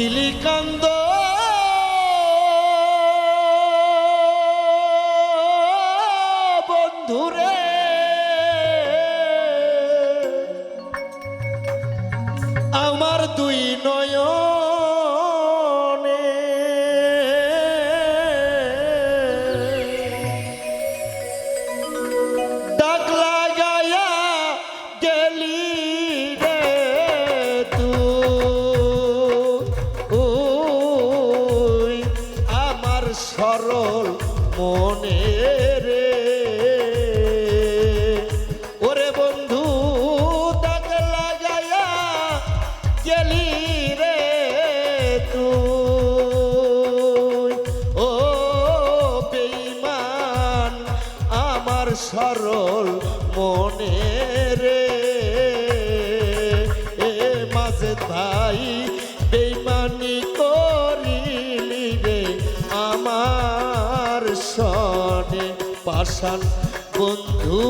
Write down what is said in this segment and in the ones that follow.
দিলি কান্দ সরল মনে রে। এ মাঝে ভাই বেমানি করিলি রে আমার সনে পাশান বন্ধু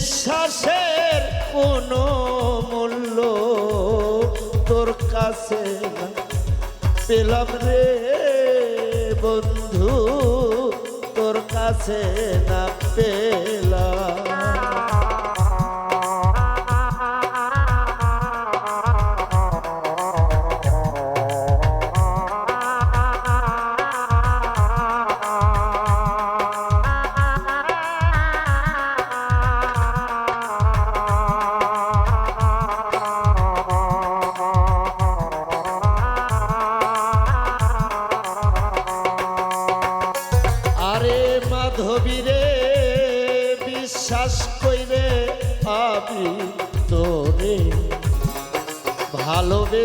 বিশ্বাসের কোনো মূল্য তোর কাছে পেলাম রে বন্ধু তোর কাছে না পেলাম।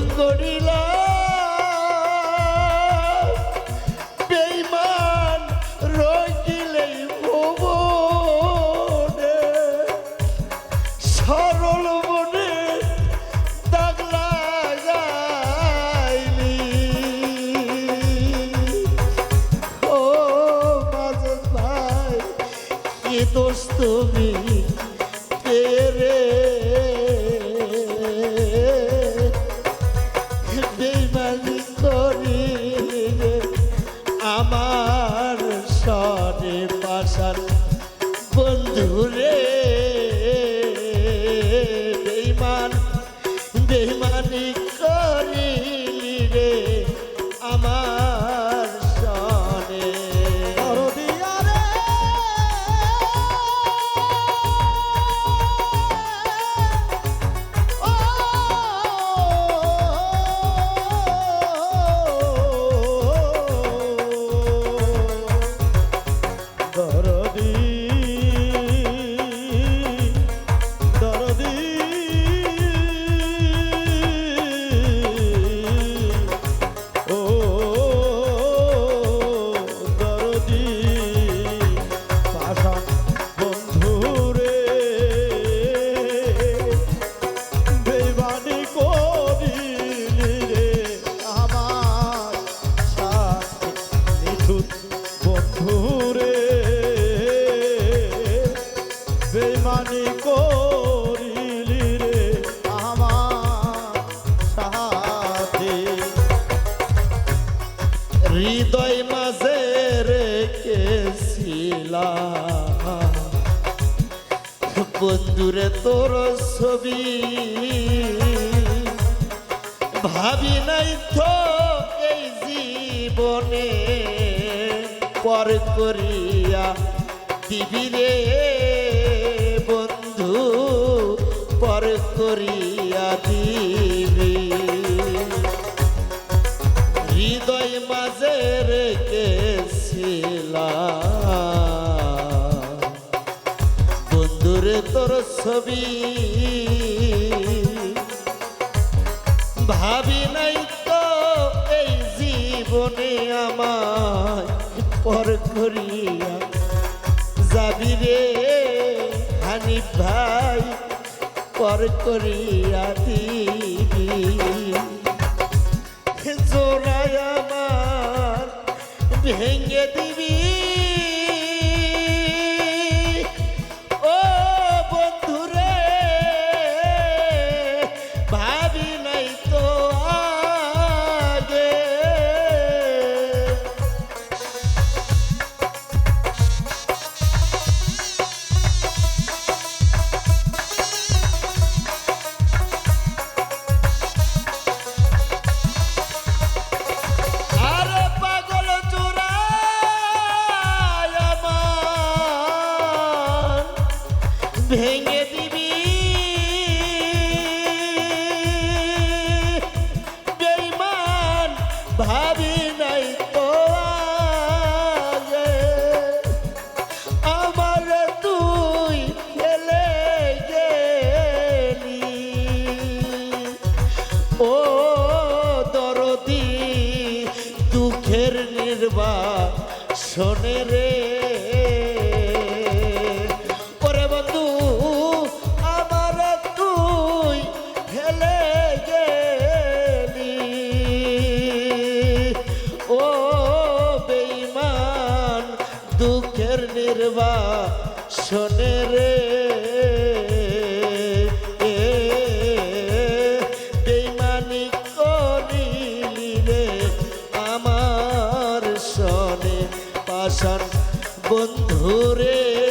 ভুল বেইমান রইলেই ভুবনে সরল মনে দাগ লাগাইলি। ও মাজেদ ভাই, কি দোষ তুমি পেরে? বন্ধুরে তোর ছবি। ভাবি নাই তো এই জীবনে পর করিয়া দিবি রে বন্ধু, পর করিয়া দিবি। ছবি। ভাবি নাই তো এই জীবনে আমার পর করিয়া যাবি রে, হানি ভাই, পর করিয়া দিবি। জোড়ায় আমার ভেঙে দিবি। পাশান বন্ধুরে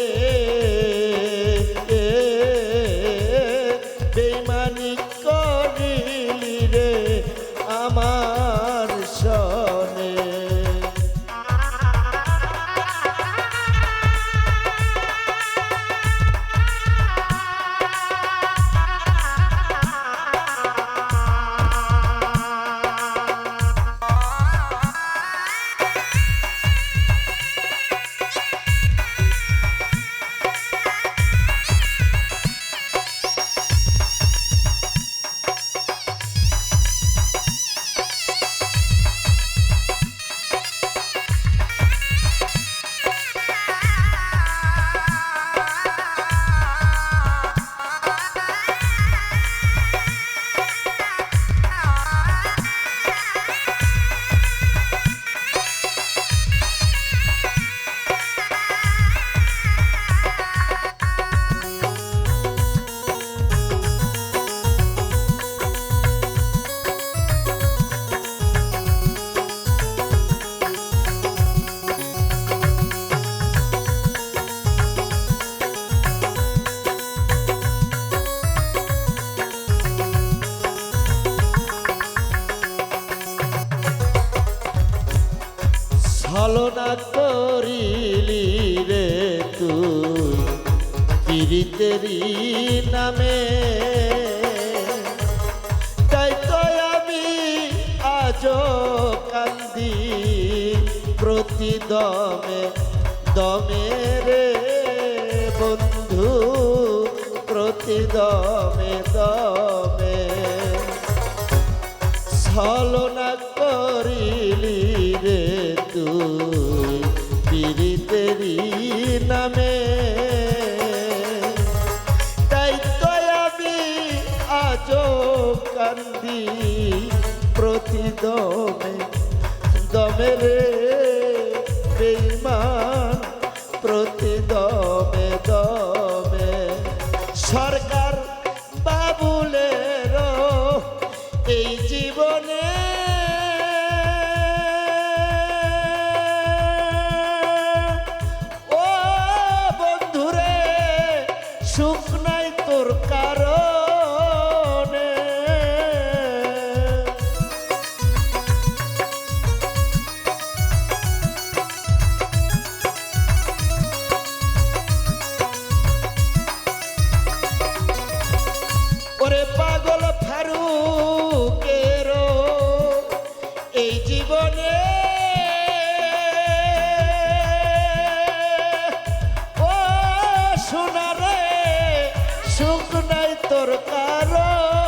পীড়িতেরই নামে। তাই তো আমি আজ কান্দি প্রতি দমে রে বন্ধু প্রতি দমে। দমে ছলনা করিলি রে তুই পীড়িতেরই নামে। প্রতি দমে দমে রে তোর কারণ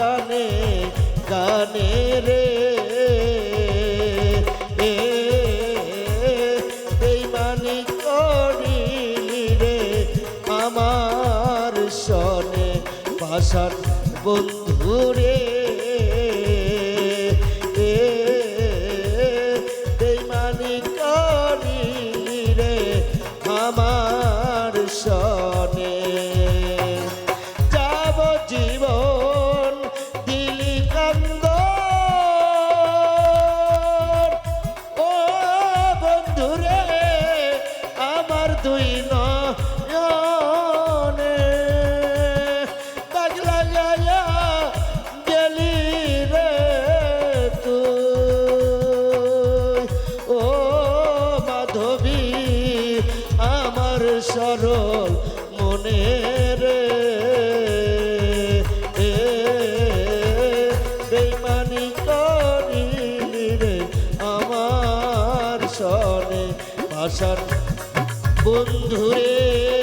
গানে গানে রে। রে আমার সনে বাসার বন্ধুরে বন্ধুরে।